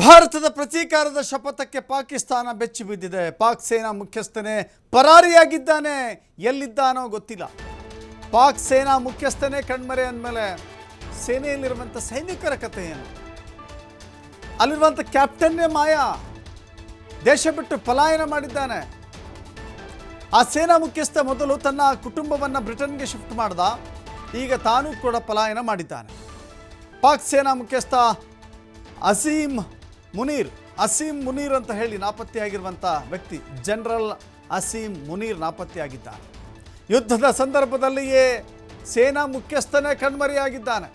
ಭಾರತದ ಪ್ರತೀಕಾರದ ಶಪಥಕ್ಕೆ ಪಾಕಿಸ್ತಾನ ಬೆಚ್ಚಿ ಬಿದ್ದಿದೆ. ಪಾಕ್ ಸೇನಾ ಮುಖ್ಯಸ್ಥನೇ ಪರಾರಿಯಾಗಿದ್ದಾನೆ. ಎಲ್ಲಿದ್ದಾನೋ ಗೊತ್ತಿಲ್ಲ. ಪಾಕ್ ಸೇನಾ ಮುಖ್ಯಸ್ಥನೇ ಕಣ್ಮರೆ ಅಂದಮೇಲೆ ಸೇನೆಯಲ್ಲಿರುವಂಥ ಸೈನಿಕರ ಕಥೆ ಏನು? ಅಲ್ಲಿರುವಂಥ ಕ್ಯಾಪ್ಟನ್ನೇ ಮಾಯಾ. ದೇಶ ಬಿಟ್ಟು ಪಲಾಯನ ಮಾಡಿದ್ದಾನೆ. ಆ ಸೇನಾ ಮುಖ್ಯಸ್ಥ ಮೊದಲು ತನ್ನ ಕುಟುಂಬವನ್ನು ಬ್ರಿಟನ್ಗೆ ಶಿಫ್ಟ್ ಮಾಡ್ದ. ಈಗ ತಾನೂ ಕೂಡ ಪಲಾಯನ ಮಾಡಿದ್ದಾನೆ. ಪಾಕ್ ಸೇನಾ ಮುಖ್ಯಸ್ಥ ಅಸೀಮ್ ಮುನೀರ್, ಅಸೀಂ ಮುನೀರ್ ಅಂತ ಹೇಳಿ ನಾಪತ್ತೆಯಾಗಿರುವಂಥ ವ್ಯಕ್ತಿ, ಜನರಲ್ ಅಸೀಂ ಮುನೀರ್ ನಾಪತ್ತೆಯಾಗಿದ್ದಾನೆ. ಯುದ್ಧದ ಸಂದರ್ಭದಲ್ಲಿಯೇ ಸೇನಾ ಮುಖ್ಯಸ್ಥನೇ ಕಣ್ಮರೆಯಾಗಿದ್ದಾನೆ.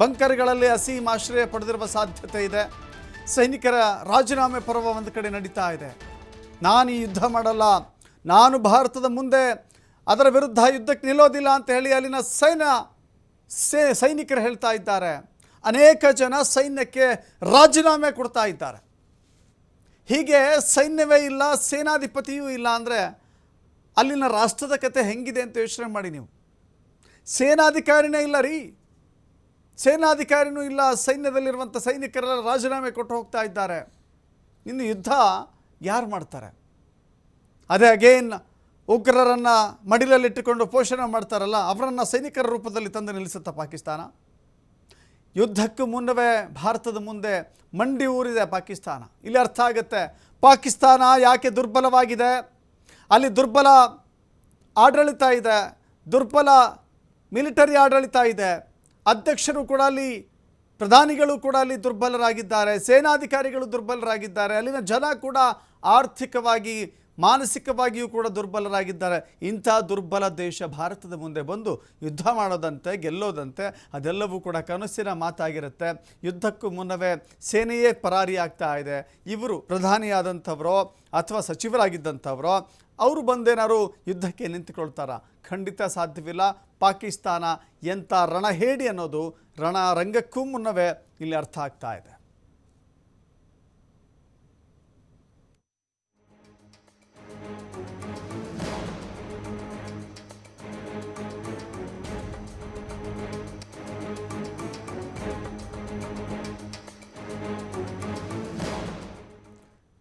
ಬಂಕರ್ಗಳಲ್ಲಿ ಅಸೀಮ್ ಆಶ್ರಯ ಪಡೆದಿರುವ ಸಾಧ್ಯತೆ ಇದೆ. ಸೈನಿಕರ ರಾಜೀನಾಮೆ ಪರ್ವ ಒಂದು ಕಡೆ ನಡೀತಾ ಇದೆ. ನಾನು ಯುದ್ಧ ಮಾಡಲ್ಲ. ನಾನು ಭಾರತದ ಮುಂದೆ ಅದರ ವಿರುದ್ಧ ಯುದ್ಧಕ್ಕೆ ನಿಲ್ಲೋದಿಲ್ಲ ಅಂತ ಹೇಳಿ ಅಲ್ಲಿನ ಸೈನ್ಯ ಸೈನಿಕರು ಹೇಳ್ತಾ ಇದ್ದಾರೆ. ಅನೇಕ ಜನ ಸೈನ್ಯಕ್ಕೆ ರಾಜೀನಾಮೆ ಕೊಡ್ತಾ ಇದ್ದಾರೆ. ಹೀಗೆ ಸೈನ್ಯವೇ ಇಲ್ಲ, ಸೇನಾಧಿಪತಿಯೂ ಇಲ್ಲ ಅಂದರೆ ಅಲ್ಲಿನ ರಾಷ್ಟ್ರದ ಕತೆ ಹೆಂಗಿದೆ ಅಂತ ಯೋಚನೆ ಮಾಡಿ ನೀವು. ಸೇನಾಧಿಕಾರಿನೇ ಇಲ್ಲ ರೀ. ಸೇನಾಧಿಕಾರಿನೂ ಇಲ್ಲ, ಸೈನ್ಯದಲ್ಲಿರುವಂಥ ಸೈನಿಕರೆಲ್ಲ ರಾಜೀನಾಮೆ ಕೊಟ್ಟು ಹೋಗ್ತಾ ಇದ್ದಾರೆ. ಇನ್ನು ಯುದ್ಧ ಯಾರು ಮಾಡ್ತಾರೆ? ಅದೇ ಅಗೇನ್ ಉಗ್ರರನ್ನು ಮಡಿಲಲ್ಲಿಟ್ಟುಕೊಂಡು ಪೋಷಣೆ ಮಾಡ್ತಾರಲ್ಲ, ಅವರನ್ನು ಸೈನಿಕರ ರೂಪದಲ್ಲಿ ತಂದು ನಿಲ್ಲಿಸುತ್ತಾ ಪಾಕಿಸ್ತಾನ? ಯುದ್ಧಕ್ಕೂ ಮುನ್ನವೇ ಭಾರತದ ಮುಂದೆ ಮಂಡಿ ಊರಿದೆ ಪಾಕಿಸ್ತಾನ. ಇಲ್ಲಿ ಅರ್ಥ ಆಗುತ್ತೆ, ಪಾಕಿಸ್ತಾನ ಯಾಕೆ ದುರ್ಬಲವಾಗಿದೆ? ಅಲ್ಲಿ ದುರ್ಬಲ ಆಡಳಿತ ಇದೆ, ದುರ್ಬಲ ಮಿಲಿಟರಿ ಆಡಳಿತ ಇದೆ. ಅಧ್ಯಕ್ಷರು ಕೂಡ ಅಲ್ಲಿ, ಪ್ರಧಾನಿಗಳು ಕೂಡ ಅಲ್ಲಿ ದುರ್ಬಲರಾಗಿದ್ದಾರೆ, ಸೇನಾಧಿಕಾರಿಗಳು ದುರ್ಬಲರಾಗಿದ್ದಾರೆ. ಅಲ್ಲಿನ ಜನ ಕೂಡ ಆರ್ಥಿಕವಾಗಿ ಮಾನಸಿಕವಾಗಿಯೂ ಕೂಡ ದುರ್ಬಲರಾಗಿದ್ದಾರೆ. ಇಂಥ ದುರ್ಬಲ ದೇಶ ಭಾರತದ ಮುಂದೆ ಬಂದು ಯುದ್ಧ ಮಾಡೋದಂತೆ, ಗೆಲ್ಲೋದಂತೆ, ಅದೆಲ್ಲವೂ ಕೂಡ ಕನಸಿನ ಮಾತಾಗಿರುತ್ತೆ. ಯುದ್ಧಕ್ಕೂ ಮುನ್ನವೇ ಸೇನೆಯೇ ಪರಾರಿ ಆಗ್ತಾ ಇದೆ. ಇವರು ಪ್ರಧಾನಿಯಾದಂಥವರೋ ಅಥವಾ ಸಚಿವರಾಗಿದ್ದಂಥವರೋ, ಅವರು ಬಂದೇನಾದ್ರು ಯುದ್ಧಕ್ಕೆ ನಿಂತುಕೊಳ್ತಾರಾ? ಖಂಡಿತ ಸಾಧ್ಯವಿಲ್ಲ. ಪಾಕಿಸ್ತಾನ ಎಂಥ ರಣಹೇಡಿ ಅನ್ನೋದು ರಣರಂಗಕ್ಕೂ ಮುನ್ನವೇ ಇಲ್ಲಿ ಅರ್ಥ ಆಗ್ತಾ ಇದೆ.